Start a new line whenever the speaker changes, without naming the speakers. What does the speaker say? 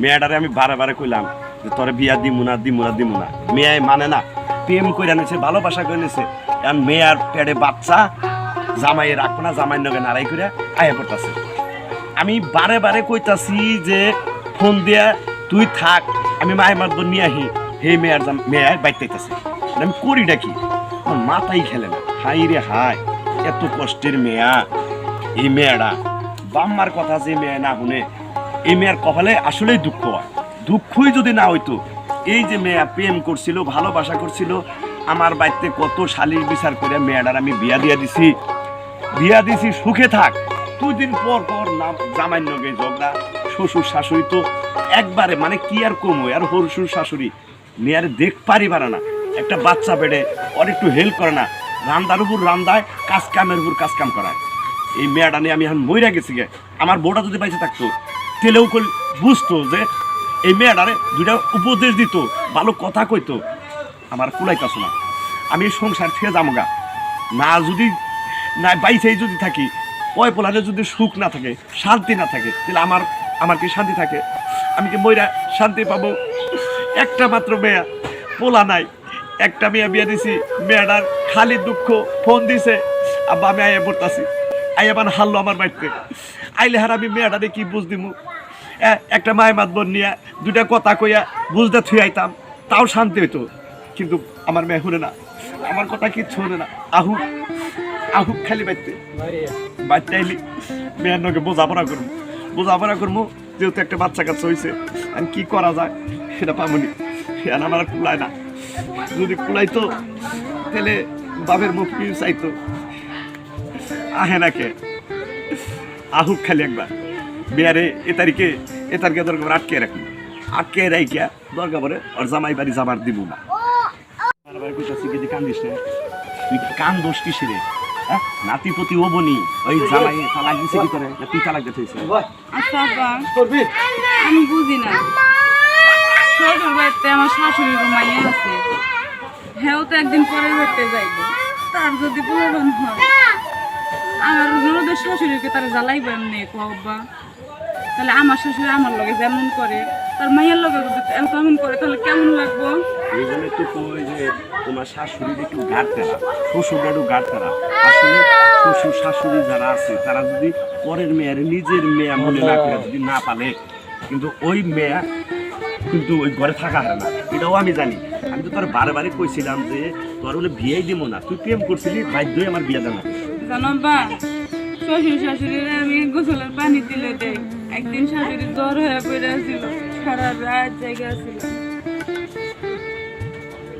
মেয়েটারে আমি বারে বারে কইলাম যে তোরে বিয়া দিমু না দিমু না দিমু না। মেয়ে মানে না, প্রেম করে নিছে, ভালোবাসা করে নিছে। এখন মেয়ার পেটে বাচ্চা জামাই রাখব না জামাই নগে নাড়াই করে আয়া পড়তাছে। আমি বারে বারে কইতাছি যে, ফোন দিয়া, তুই থাক, আমি মায়ের মারদ নিয়ে আহি, হে মেয়ার মেয়ার বাইতে আইতাছে আমি করিটা ডাকি আমার মাথাই খেলে না। হাই রে হাই, এত কষ্টের মেয়া। এই মেয়েটা, বাম্মার কথা যে মেয়ে না শুনে এই মেয়ের কপালে আসলেই দুঃখ হয়। দুঃখই যদি না হইতো, এই যে মেয়া প্রেম করছিল, ভালোবাসা করছিল, আমার বাড়িতে কত শালির বিচার করে মেয়েটার আমি বিয়া দিয়া দিছি। বিয়া দিছি, সুখে থাক। দুই দিন পর পর নাম জামাই নগে ঝগড়া, শ্বশুর শাশুড়ি তো একবারে মানে কি আর কমো আর হরশুর শাশুড়ি মেয়ার দেখ পারি পারে না। একটা বাচ্চা বেড়ে ওর একটু হেল্প করে না। রান্দার উপর রান্দায় কাজ কামের উপর কাজ কাম করায়। এই মেয়েটা নিয়ে আমি এখন মইরা গেছি গে। আমার বউটা যদি বাইসে থাকতো তেলেও কল বুঝতো যে এই মেয়েটারে দুইটা উপদেশ দিত, ভালো কথা কইতো। আমার কুলাইতাছ না। আমি সংসার থেকে যামগা না যদি, না বাইসেই যদি থাকি, ওই পোলারে যদি সুখ না থাকে, শান্তি না থাকে, তাহলে আমার আমার কি শান্তি থাকে? আমি কি মইরা শান্তি পাবো? একটা মাত্র মেয়া, পোলা নাই। একটা মেয়ে বিয়ে দিছি, মেয়েটার খালি দুঃখ, ফোন দিছে, আব্বা আমি আইয়া পড়তাছি। আইয়া মানে হারলো আমার বাড়িতে। আইলে হার আমি মেয়েটারে কি বুঝ দিমু? একটা মায়ের মাতবর নিয়ে দুটা কথা কইয়া বুঝতে থুই আইতাম, তাও শান্তি হইতো। কিন্তু আমার মেয়ে শুনে না, আমার কথা কিচ্ছু শুনে না। আহু আহু খালি বাইতে। বাচ্চা আইলি মেয়ের নকে বোঝাপড়া করব বোঝাপড়া করব যেহেতু একটা বাচ্চা কাচ্চা হয়েছে আমি কি করা যায় সেটা পাবনি সেখানে আমার আর কুলায় না। যদি কুলাইতো, তাহলে বাবের মুখ চাইতো আহে না কে? আহুক খালি একবার। বিয়ারে এ তারিখে এ তারিখে দরকার আটকে রাখুন। আটকে রাইকিয়া দরকার পরে ওর জামাই বাড়ি যাবার দিব না। বারবার কইতাছি কি কান্দিস না তুই কান দোষ কিসে রে? হ্যাঁ? নাতিপতি ও বনি ওই জামাই তালাক দিছে কি করে? না তুই তালাক দিতে
আচ্ছা আমি বুঝি না। শ্বশুর বাড়িতে আমার শাশুড়ির মাইয়া আছে। হ্যাঁ তো একদিন পরের বাড়িতে যাইব। তার যদি প্রয়োজন হয়। শাশুড়িকে তারা জ্বালাইব এমনি কো আব্বা। তাহলে আমার শাশুড়ি আমার লগে যেমন করে তার মাইয়ার লগে যদি তেমন করে তাহলে কেমন লাগবো?
এই জন্য তো কই যে তোমার শাশুড়ির একটু শ্বশুর একটু আসলে শ্বশুর শাশুড়ি যারা আছে তারা যদি পরের মেয়ের নিজের মেয়ে মনে না করে যদি না পালে কিন্তু ওই মেয়ে কিন্তু ওই ঘরে থাকা হয় না। এটাও আমি জানি। আমি তো তোর বারে বারে কইছিলাম যে তোর বলে বিয়েই দিব না। তুই প্রেম করছিলি বাধ্যই আমার বিয়ে জানা
জানো বা শ্বশুর শাশুড়ির আমি গোসলের পানি দিলে দেয় একদিন শাশুড়ি জ্বর হয়ে পড়ে ছিল সারা রাত জায়গা ছিল